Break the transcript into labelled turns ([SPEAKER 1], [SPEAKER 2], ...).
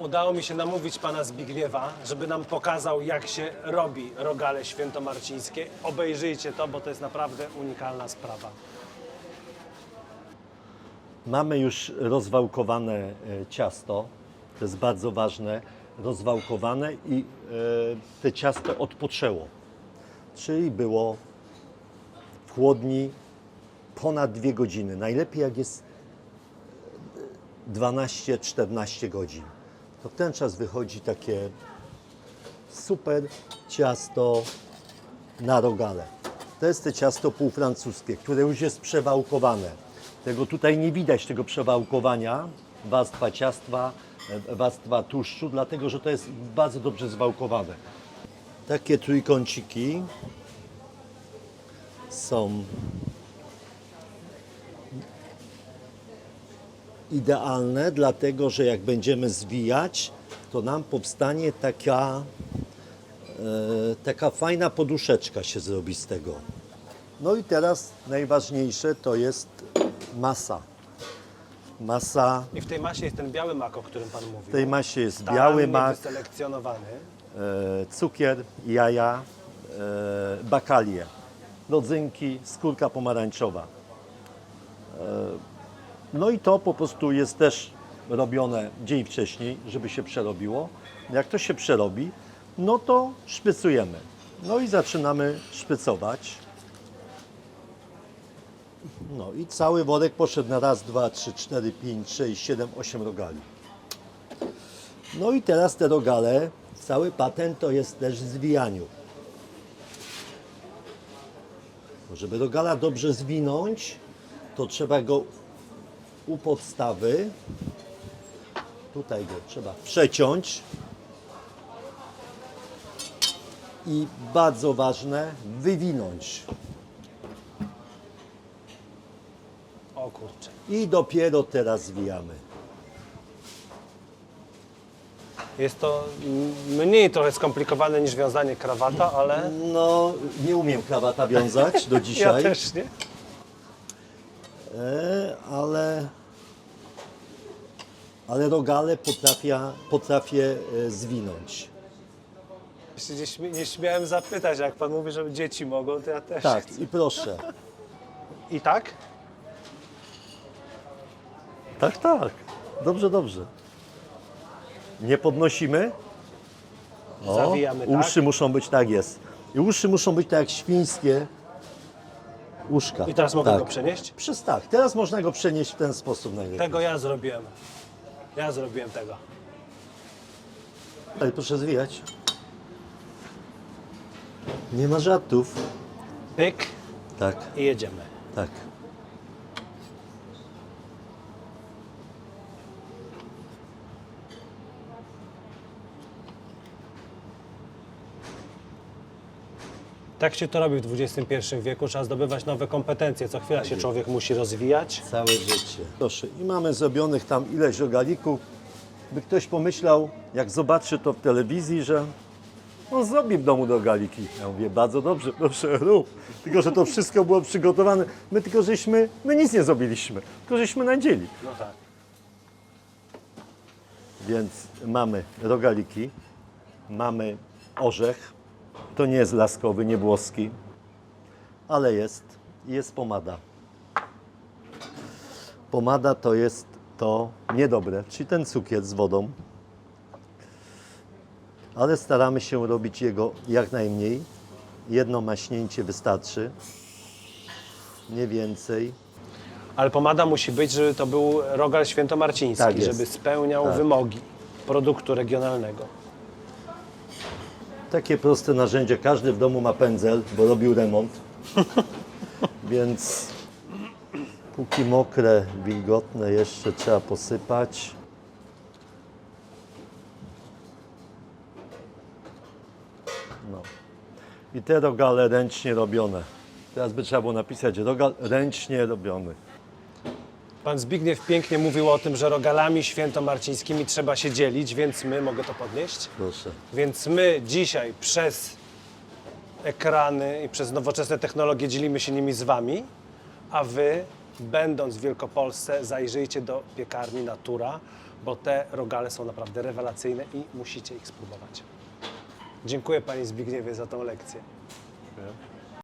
[SPEAKER 1] Udało mi się namówić pana Zbigniewa, żeby nam pokazał, jak się robi rogale świętomarcińskie. Obejrzyjcie to, bo to jest naprawdę unikalna sprawa.
[SPEAKER 2] Mamy już rozwałkowane e, ciasto, to jest bardzo ważne, rozwałkowane i e, te ciasto odpoczęło. Czyli było w chłodni ponad dwie godziny. Najlepiej jak jest 12-14 godzin. To ten czas wychodzi takie super ciasto na rogale. To jest to ciasto półfrancuskie, które już jest przewałkowane. Tego tutaj nie widać, tego przewałkowania, warstwa ciasta, e, warstwa tłuszczu, dlatego że to jest bardzo dobrze zwałkowane. Takie trójkąciki są idealne, dlatego że jak będziemy zwijać, to nam powstanie taka, e, taka fajna poduszeczka się zrobi z tego. No i teraz najważniejsze to jest masa. Masa,
[SPEAKER 1] I w tej masie jest ten biały mak, o którym pan mówił.
[SPEAKER 2] w tej masie jest
[SPEAKER 1] Starannie
[SPEAKER 2] biały mak,
[SPEAKER 1] wyselekcjonowany.
[SPEAKER 2] e, cukier, jaja, e, bakalie, rodzynki, skórka pomarańczowa. E, no i to po prostu jest też robione dzień wcześniej, żeby się przerobiło. Jak to się przerobi, no to szpycujemy. No i zaczynamy szpycować. No i cały worek poszedł na raz, dwa, trzy, cztery, pięć, sześć, siedem, osiem rogali. No i teraz te rogale, cały patent to jest też zwijaniu. Żeby rogala dobrze zwinąć, to trzeba go u podstawy, tutaj go trzeba przeciąć i bardzo ważne, wywinąć.
[SPEAKER 1] O kurczę.
[SPEAKER 2] I dopiero teraz zwijamy.
[SPEAKER 1] Jest to mniej trochę skomplikowane niż wiązanie krawata, ale
[SPEAKER 2] No, nie umiem krawata wiązać do
[SPEAKER 1] ja
[SPEAKER 2] dzisiaj.
[SPEAKER 1] też nie.
[SPEAKER 2] E, ale, ale rogale potrafię, potrafię e, zwinąć.
[SPEAKER 1] Nie, śmie- nie śmiałem zapytać, jak pan mówi, że dzieci mogą, to ja też
[SPEAKER 2] Tak,
[SPEAKER 1] chcę.
[SPEAKER 2] i proszę.
[SPEAKER 1] I tak?
[SPEAKER 2] Tak, tak. Dobrze, dobrze. Nie podnosimy. O,
[SPEAKER 1] Zawijamy, tak?
[SPEAKER 2] Uszy muszą być, tak jest. I uszy muszą być tak jak świńskie uszka.
[SPEAKER 1] I teraz mogę
[SPEAKER 2] tak.
[SPEAKER 1] go przenieść?
[SPEAKER 2] Przez tak. Teraz można go przenieść w ten sposób najlepiej.
[SPEAKER 1] Tego ja zrobiłem. Ja zrobiłem tego.
[SPEAKER 2] Ale proszę zwijać. Nie ma żartów.
[SPEAKER 1] Pyk
[SPEAKER 2] Tak,
[SPEAKER 1] i jedziemy.
[SPEAKER 2] tak.
[SPEAKER 1] Tak się to robi w XXI wieku. Trzeba zdobywać nowe kompetencje. Co chwila się człowiek musi rozwijać.
[SPEAKER 2] Całe życie. Proszę, i mamy zrobionych tam ileś rogalików, by ktoś pomyślał, jak zobaczy to w telewizji, że on zrobi w domu rogaliki. Ja mówię, bardzo dobrze, proszę rób. Tylko, że to wszystko było przygotowane. My tylko, żeśmy, my nic nie zrobiliśmy, tylko żeśmy nadzieli.
[SPEAKER 1] No tak.
[SPEAKER 2] Więc mamy rogaliki, mamy orzech. To nie jest laskowy, nie włoski, ale jest. Jest pomada. Pomada to jest to niedobre, czyli ten cukier z wodą. Ale staramy się robić jego jak najmniej. Jedno maśnięcie wystarczy. Nie więcej.
[SPEAKER 1] Ale pomada musi być, żeby to był rogal świętomarciński,
[SPEAKER 2] Tak jest.
[SPEAKER 1] żeby spełniał
[SPEAKER 2] Tak.
[SPEAKER 1] wymogi produktu regionalnego.
[SPEAKER 2] Takie proste narzędzie. Każdy w domu ma pędzel, bo robił remont. Więc póki mokre, wilgotne jeszcze trzeba posypać. No. I te rogale ręcznie robione. Teraz by trzeba było napisać rogal ręcznie robiony.
[SPEAKER 1] Pan Zbigniew pięknie mówił o tym, że rogalami świętomarcińskimi trzeba się dzielić, więc my, mogę to podnieść?
[SPEAKER 2] Proszę.
[SPEAKER 1] Więc my dzisiaj przez ekrany i przez nowoczesne technologie dzielimy się nimi z Wami, a Wy, będąc w Wielkopolsce, zajrzyjcie do piekarni Natura, bo te rogale są naprawdę rewelacyjne i musicie ich spróbować. Dziękuję Panie Zbigniewie za tą lekcję.
[SPEAKER 3] Nie?